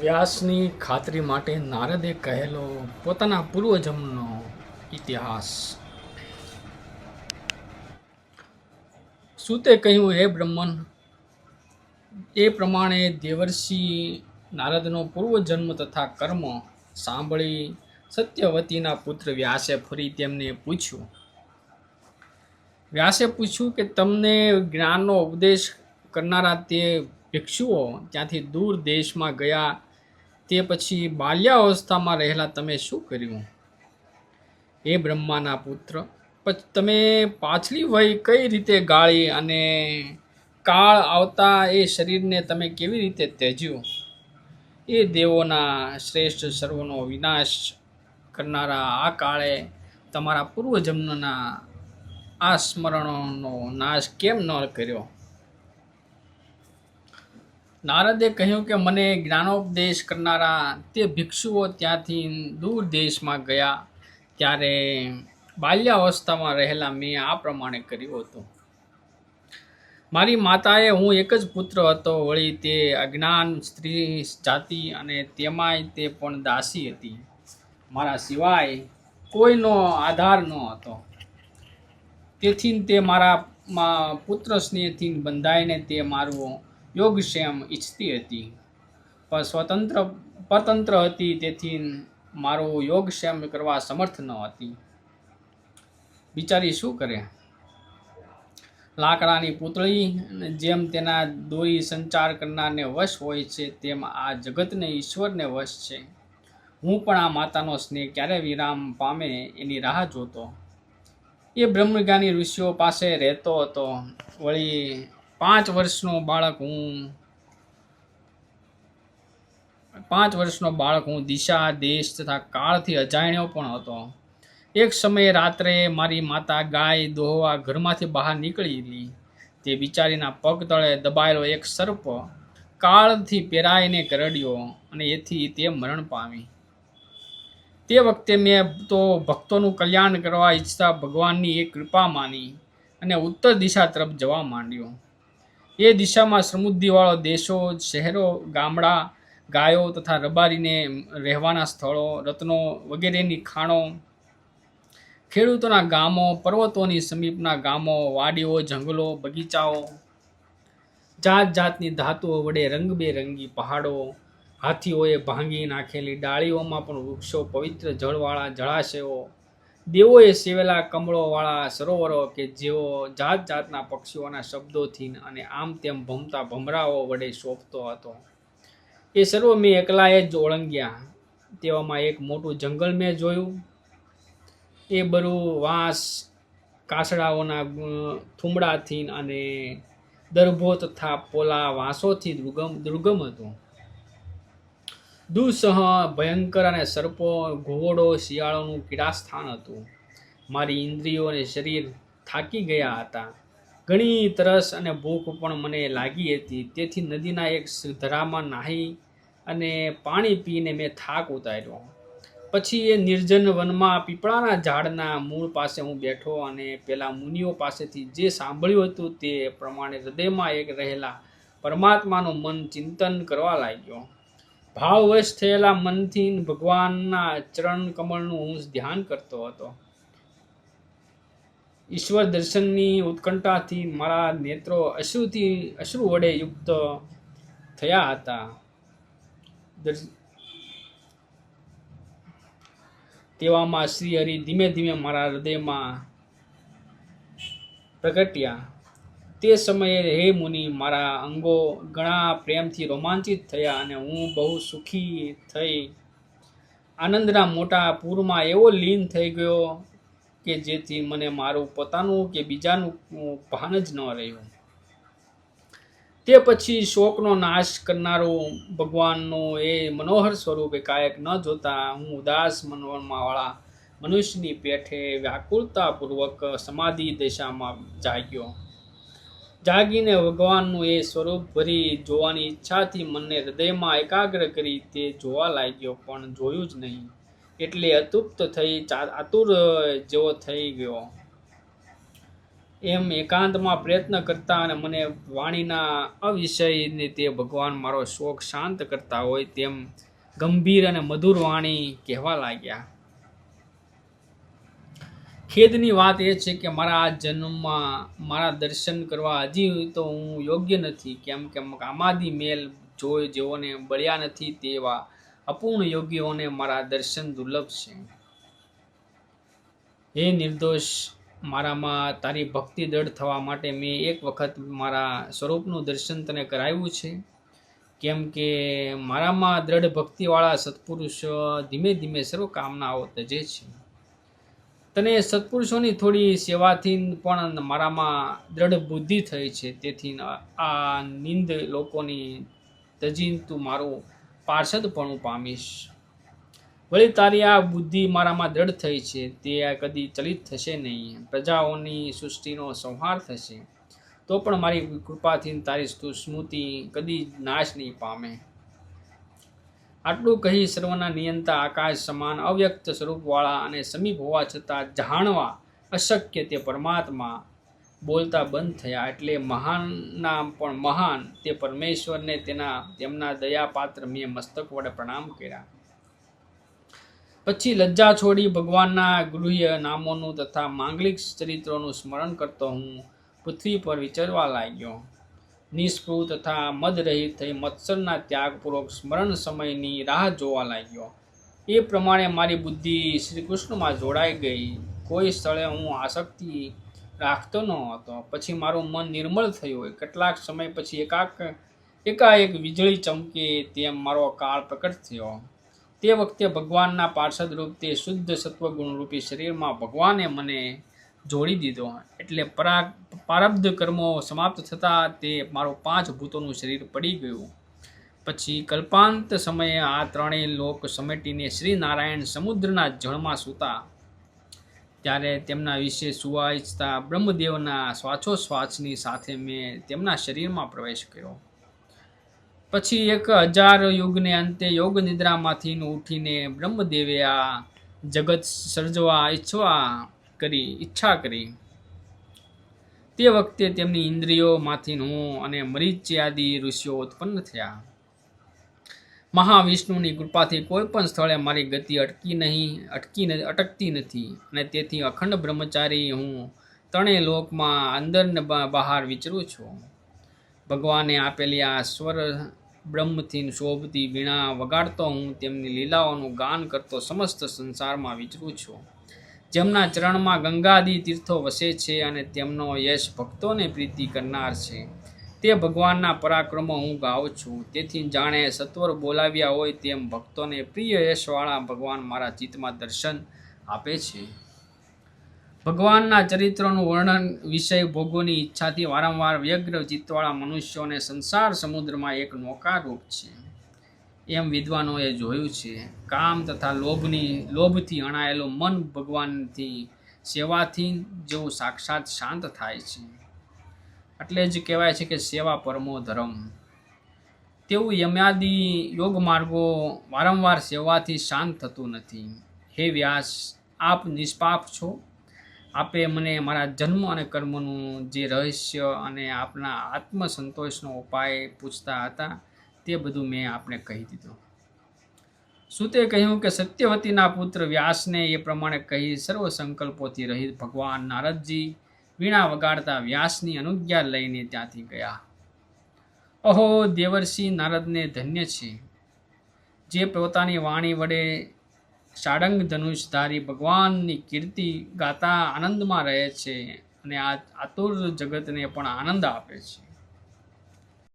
વ્યાસની ખાતરી માટે નારદે કહેલો પોતાના પૂર્વજન્મનો ઇતિહાસ. સુતે કહ્યું, હે બ્રહ્મન, એ પ્રમાણે દેવર્ષિ નારદનો પૂર્વજન્મ તથા કર્મ સાંભળી સત્યવતીના પુત્ર વ્યાસે ફરી તેમને પૂછ્યું. વ્યાસે પૂછ્યું કે, તમને જ્ઞાનનો ઉપદેશ કરનારા તે ભિક્ષુઓ ત્યાંથી દૂર દેશમાં ગયા તે પછી બાલ્યાવસ્થામાં રહેલા તમે શું કર્યું? એ બ્રહ્માના પુત્ર. પછી તમે પાછલી વય કઈ રીતે ગાળી અને કાળ આવતા એ શરીરને તમે કેવી રીતે ત્યજ્યું? એ દેવોના શ્રેષ્ઠ સર્વનો વિનાશ કરનારા આ કાળે તમારા પૂર્વજન્મના આ સ્મરણોનો નાશ કેમ ન કર્યો? નારદે કહ્યું કે મને જ્ઞાનોપદેશ કરનારા તે ભિક્ષુઓ ત્યાંથી દૂર દેશમાં ગયા ત્યારે બાલ્યાવસ્થામાં રહેલા મેં આ પ્રમાણે કર્યું હતું. મારી માતાએ હું એક જ પુત્ર હતો, વળી તે અજ્ઞાન સ્ત્રી જાતિ અને તેમાંય તે પણ દાસી હતી. મારા સિવાય કોઈનો આધાર ન હતો. તેથી તે મારા પુત્ર સ્નેહથી બંધાઈને તે મારું યોગક્ષેમ ઈચ્છતી હતી. પણ સ્વતંત્ર, પરતંત્ર હતી, તેથી મારો યોગક્ષેમ કરવા સમર્થ ન હતી. બિચારી શું કરે? લાકડાની પૂતળી જેમ તેના દોરી સંચાર કરનારને વશ હોય છે, તેમ આ જગતને ઈશ્વરને વશ છે. હું પણ આ માતાનો સ્નેહ ક્યારે વિરામ પામે એની રાહ જોતો. એ બ્રહ્મજ્ઞાની ઋષિઓ પાસે રહેતો હતો. વળી પાંચ વર્ષનો બાળક હું, પાંચ વર્ષનો બાળક હું દિશા, દેશ તથા કાળથી અજાણ્યો પણ હતો. એક સમયે રાત્રે મારી માતા ગાય દોહવા ઘરમાંથી બહાર નીકળેલી. તે બિચારીના પગ તળે દબાયેલો એક સર્પ કાળથી પેરાઈને કરડ્યો અને એથી તે મરણ પામી. તે વખતે મેં તો ભક્તોનું કલ્યાણ કરવા ઈચ્છતા ભગવાનની એક કૃપા માની અને ઉત્તર દિશા તરફ જવા માંડ્યો. એ દિશામાં સમૃદ્ધિવાળો દેશો, શહેરો, ગામડા, ગાયો તથા રબારીને રહેવાના સ્થળો, રત્નો વગેરેની ખાણો, ખેડૂતોના ગામો, પર્વતોની સમીપના ગામો, વાડીઓ, જંગલો, બગીચાઓ જાત જાતની ધાતુઓ વડે રંગબેરંગી પહાડો, હાથીઓએ ભાંગી નાખેલી ડાળીઓમાં પણ વૃક્ષો, પવિત્ર જળવાળા જળાશયો દેવોએ સેવેલા કમળોવાળા સરોવરો કે જેઓ જાત જાતના પક્ષીઓના શબ્દોથી અને આમ તેમ ભમતા ભમરાઓ વડે શોભતો હતો. એ સર્વ મેં એકલાએ જ ઓળંગ્યા. તેવામાં એક મોટું જંગલ મેં જોયું. એ બરું વાંસ, કાસડાઓના થુમડાથી અને દરભો તથા પોલા વાંસોથી દુર્ગમ દુર્ગમ હતું. દુઃસહ ભયંકર અને સર્પો, ઘોડો, શિયાળોનું કીડાસ્થાન હતું. મારી ઇન્દ્રિયો અને શરીર થાકી ગયા હતા. ઘણી તરસ અને ભૂખ પણ મને લાગી હતી. તેથી નદીના એક ધરામાં નાહી અને પાણી પીને મેં થાક ઉતાર્યો. પછી એ નિર્જન વનમાં પીપળાના ઝાડના મૂળ પાસે હું બેઠો અને પેલા મુનિઓ પાસેથી જે સાંભળ્યું હતું તે પ્રમાણે હૃદયમાં એક રહેલા પરમાત્માનું મન ચિંતન કરવા લાગ્યો. ભાવવશ થયેલા મનથી ભગવાનના ચરણ કમળનું હું ધ્યાન કરતો હતો. ઈશ્વર દર્શનની ઉત્કંઠાથી મારા નેત્રો અશ્રુથી, અશ્રુ વડે યુક્ત થયા હતા. તેવામાં શ્રી હરિ ધીમે ધીમે મારા હૃદયમાં પ્રગટ્યા. તે સમયે હે મુનિ, મારા અંગો ઘણા પ્રેમથી રોમાંચિત થયા અને હું બહુ સુખી થઈ. આનંદના મોટા પૂરમાં એવો લીન થઈ ગયો કે જેથી મને મારું પોતાનું કે બીજાનું ભાન જ ન રહ્યું. તે પછી શોકનો નાશ કરનારું ભગવાનનો એ મનોહર સ્વરૂપે કાયક ન જોતા હું ઉદાસ મનોરમાં મનુષ્યની પેઠે વ્યાકુળતાપૂર્વક સમાધિ દિશામાં જાગ્યો. જાગીને ભગવાનનું એ સ્વરૂપ ભરી જોવાની ઈચ્છાથી મનને હૃદયમાં એકાગ્ર કરી તે જોવા લાગ્યો, પણ જોયું જ નહીં. એટલે અતુપ્ત થઈ આતુર જેવો થઈ ગયો. એમ એકાંતમાં પ્રયત્ન કરતા અને મને વાણીના અવિષયને તે ભગવાન મારો શોખ શાંત કરતા હોય તેમ ગંભીર અને મધુર વાણી કહેવા લાગ્યા. ખેદની વાત એ છે કે મારા આ જન્મમાં મારા દર્શન કરવા હજી તો હું યોગ્ય નથી. કેમ કે કામાદી મેલ જોઈ જેઓને બળ્યા નથી તેવા અપૂર્ણ યોગીઓને મારા દર્શન દુર્લભ છે. હે નિર્દોષ, મારામાં તારી ભક્તિ દૃઢ થવા માટે મેં એક વખત મારા સ્વરૂપનું દર્શન તને કરાવ્યું છે. કેમ કે મારામાં દ્રઢ ભક્તિવાળા સત્પુરુષો ધીમે ધીમે સર્વ કામનાઓ તજે છે. તને સત્પુરુષોની થોડી સેવાથી પણ મારામાં દ્રઢ બુદ્ધિ થઈ છે. તેથી આ નિંદ લોકોની તજી તું મારું પાર્ષદપણું પામીશ. વળી તારી આ બુદ્ધિ મારામાં દ્રઢ થઈ છે. તે કદી ચલિત થશે નહીં. પ્રજાઓની સૃષ્ટિનો સંહાર થશે. તો પણ મારી કૃપાથી તારી સ્મૃતિ કદી નાશ નહીં પામે. આટલું કહી સર્વના નિયંતા આકાશ સમાન અવ્યક્ત સ્વરૂપવાળા અને સમીપ હોવા છતાં જાણવા અશક્ય તે પરમાત્મા બોલતા બંધ થયા એટલે મહાનના પણ મહાન તે પરમેશ્વરને તેના તેમના દયાપાત્ર મેં મસ્તક વડે પ્રણામ કર્યા. પછી લજ્જા છોડી ભગવાનના ગૃહ્ય નામોનું તથા માંગલિક ચરિત્રોનું સ્મરણ કરતો હું પૃથ્વી પર વિચરવા લાગ્યો. નિષ્પૃહ તથા મદરહિત થઈ મત્સરના ત્યાગપૂર્વક સ્મરણ સમયની રાહ જોવા લાગ્યો. એ પ્રમાણે મારી બુદ્ધિ શ્રી કૃષ્ણમાં જોડાઈ ગઈ. કોઈ સ્થળે હું આસક્તિ રાખતો ન હતો. પછી મારું મન નિર્મળ થયું. કેટલાક સમય પછી એકાક, એકાએક વીજળી ચમકે તેમ મારો કાળ પ્રકટ થયો. તે વખતે ભગવાનના પાર્ષદ રૂપ તે શુદ્ધ સત્વગુણરૂપી શરીરમાં ભગવાને મને જોડી દીધો એટલે પરા પ્રારબ્ધ કર્મો સમાપ્ત થતાં તે મારું પાંચ ભૂતોનું શરીર પડી ગયું. પછી કલ્પાંત સમયે આ ત્રણેય લોક સમેટીને શ્રી નારાયણ સમુદ્રના જળમાં સૂતા. ત્યારે તેમના વિશે સુવા ઇચ્છતા બ્રહ્મદેવના શ્વાસોશ્વાસની સાથે મેં તેમના શરીરમાં પ્રવેશ કર્યો. પછી એક હજાર યુગને અંતે યોગ નિદ્રામાંથી ઉઠીને બ્રહ્મદેવે આ જગત સર્જવા ઈચ્છવા કરી, ઈચ્છા કરી. તે વખતે તેમની ઇન્દ્રિયોમાંથી હું અને મરીચ્યાદી ઋષિઓ ઉત્પન્ન થયા. મહાવિષ્ણુની કૃપાથી કોઈ પણ સ્થળે મારી ગતિ અટકી નહીં, અટકી અટકતી નથી અને તેથી અખંડ બ્રહ્મચારી હું ત્રણેય લોકમાં અંદર ને બહાર વિચરું છું. ભગવાને આપેલી આ સ્વર બ્રહ્મથી શોભતી વીણા વગાડતો હું તેમની લીલાઓનું ગાન કરતો સમસ્ત સંસારમાં વિચરું છું. જેમના ચરણમાં ગંગાદી તીર્થો વસે છે અને તેમનો યશ ભક્તોને પ્રીતિ કરનાર છે. તે ભગવાનના પરાક્રમો હું ગાઉં છું. તેથી જાણે સત્વર બોલાવ્યા હોય તેમ ભક્તોને પ્રિય યશવાળા ભગવાન મારા ચિત્તમાં દર્શન આપે છે. ભગવાનના ચરિત્રનું વર્ણન વિષય ભોગોની ઈચ્છાથી વારંવાર વ્યગ્ર ચિત્તવાળા મનુષ્યોને સંસાર સમુદ્રમાં એક નૌકારૂપ છે. એમ વિદ્વાનોએ જોયું છે. કામ તથા લોભની લોભથી અણાયેલું મન ભગવાનથી સેવાથી જેવું સાક્ષાત શાંત થાય છે. એટલે જ કહેવાય છે કે સેવા પરમો ધર્મ. તેવું યમ્યાદી યોગ માર્ગો વારંવાર સેવાથી શાંત થતું નથી. હે વ્યાસ, આપ નિષ્પાપ છો? આપે મને મારા જન્મ અને કર્મનું જે રહસ્ય અને આપના આત્મસંતોષનો ઉપાય પૂછતા હતા તે બધું મેં આપને કહી દીધું. સુતે કહ્યું કે સત્યવતીના પુત્ર વ્યાસને એ પ્રમાણે કહી સર્વ સંકલ્પોથી રહિત ભગવાન નારદજી વીણા વગાડતા વ્યાસની અનુજ્ઞા લઈને ત્યાંથી ગયા. અહો, દેવર્ષિ, નારદને ધન્ય છે. જે પોતાની વાણી વડે સાડંગ ધનુષધારી ભગવાનની કીર્તિ ગાતા આનંદમાં રહે છે અને આ આતુર જગતને પણ આનંદ આપે છે.